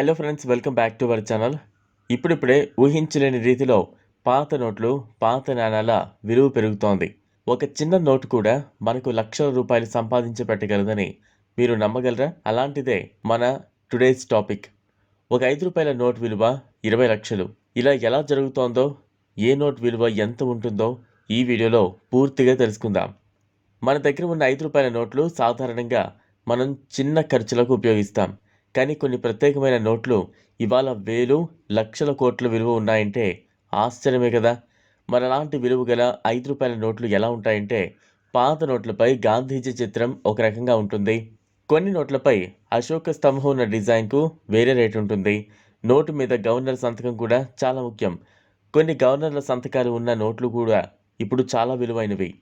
Hello friends welcome back to our channel ఇప్పుడిప్పుడే ఊహించలేని రీతిలో పాత నోట్లు పాత నాణాల విలువ పెరుగుతోంది. ఒక చిన్న నోటు కూడా మనకు లక్షల రూపాయలు సంపాదించి పెట్టగలదని మీరు నమ్మగలరా? అలాంటిదే మన టుడేస్ టాపిక్ ఒక ఐదు రూపాయల నోట్ విలువ ఇరవై లక్షలు. ఇలా ఎలా జరుగుతోందో ఏ నోట్ విలువ ఎంత ఉంటుందో ఈ వీడియోలో పూర్తిగా తెలుసుకుందాం. మన దగ్గర ఉన్న ఐదు రూపాయల నోట్లు సాధారణంగా మనం చిన్న ఖర్చులకు ఉపయోగిస్తాం. కానీ కొన్ని ప్రత్యేకమైన నోట్లు ఇవాళ వేలు లక్షల కోట్ల విలువ ఉన్నాయంటే ఆశ్చర్యమే కదా. మరి విలువ గల ఐదు రూపాయల నోట్లు ఎలా ఉంటాయంటే పాత నోట్లపై గాంధీజీ చిత్రం ఒక రకంగా ఉంటుంది. కొన్ని నోట్లపై అశోక స్తంభం ఉన్న డిజైన్కు వేరే రేటు ఉంటుంది. నోటు మీద గవర్నర్ సంతకం కూడా చాలా ముఖ్యం. కొన్ని గవర్నర్ల సంతకాలు ఉన్న నోట్లు కూడా ఇప్పుడు చాలా విలువైనవి.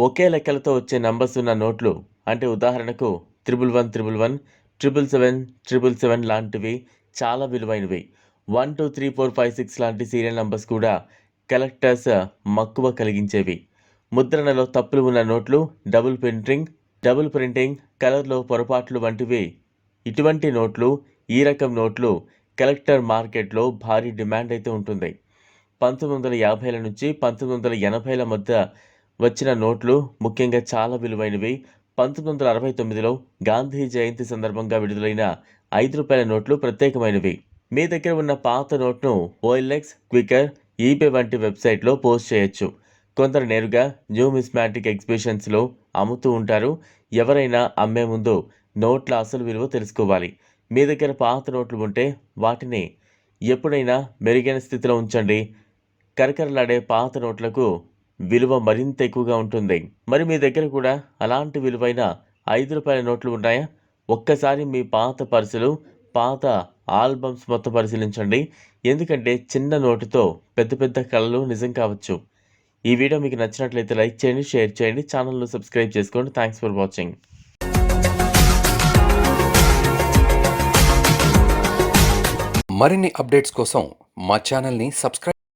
ఒకే లెక్కలతో వచ్చే నంబర్స్ ఉన్న నోట్లు అంటే ఉదాహరణకు triple one triple one triple seven triple seven లాంటివి చాలా విలువైనవి. One two three four five six లాంటి సీరియల్ నంబర్స్ కూడా కలెక్టర్స్ uh, మక్కువ కలిగించేవి. ముద్రణలో తప్పులు ఉన్న నోట్లు డబుల్ ప్రింటింగ్ డబుల్ ప్రింటింగ్ కలర్లో పొరపాట్లు వంటివి. ఇటువంటి నోట్లు ఈ రకం నోట్లు కలెక్టర్ మార్కెట్లో భారీ డిమాండ్ అయితే ఉంటుంది. పంతొమ్మిది వందల యాభైల నుంచి పంతొమ్మిది వందల ఎనభైల మధ్య వచ్చిన నోట్లు ముఖ్యంగా చాలా విలువైనవి. పంతొమ్మిది వందల అరవై తొమ్మిదిలో గాంధీ జయంతి సందర్భంగా విడుదలైన ఐదు రూపాయల నోట్లు ప్రత్యేకమైనవి. మీ దగ్గర ఉన్న పాత నోట్ను ఓఎల్ఎక్స్ క్వికర్ ఈబే వంటి వెబ్సైట్లో పోస్ట్ చేయొచ్చు. కొందరు నేరుగా న్యూమిస్మాటిక్ ఎగ్జిబిషన్స్లో అమ్ముతూ ఉంటారు. ఎవరైనా అమ్మే ముందు నోట్ల అసలు విలువ తెలుసుకోవాలి. మీ దగ్గర పాత నోట్లు ఉంటే వాటిని ఎప్పుడైనా మెరుగైన స్థితిలో ఉంచండి. కరకరలాడే పాత నోట్లకు విలువ మరింత ఎక్కువగా ఉంటుంది. మరి మీ దగ్గర కూడా అలాంటి విలువైన ఐదు రూపాయల నోట్లు ఉన్నాయా? ఒక్కసారి మీ పాత పర్సులు పాత ఆల్బమ్స్ మొత్తం పరిశీలించండి. ఎందుకంటే చిన్న నోటుతో పెద్ద పెద్ద కళలు నిజం కావచ్చు. ఈ వీడియో మీకు నచ్చినట్లయితే లైక్ చేయండి షేర్ చేయండి ఛానల్ను సబ్స్క్రైబ్ చేసుకోండి. Thanks for watching. మరిన్ని అప్డేట్స్ కోసం మా ఛానల్ని సబ్స్క్రైబ్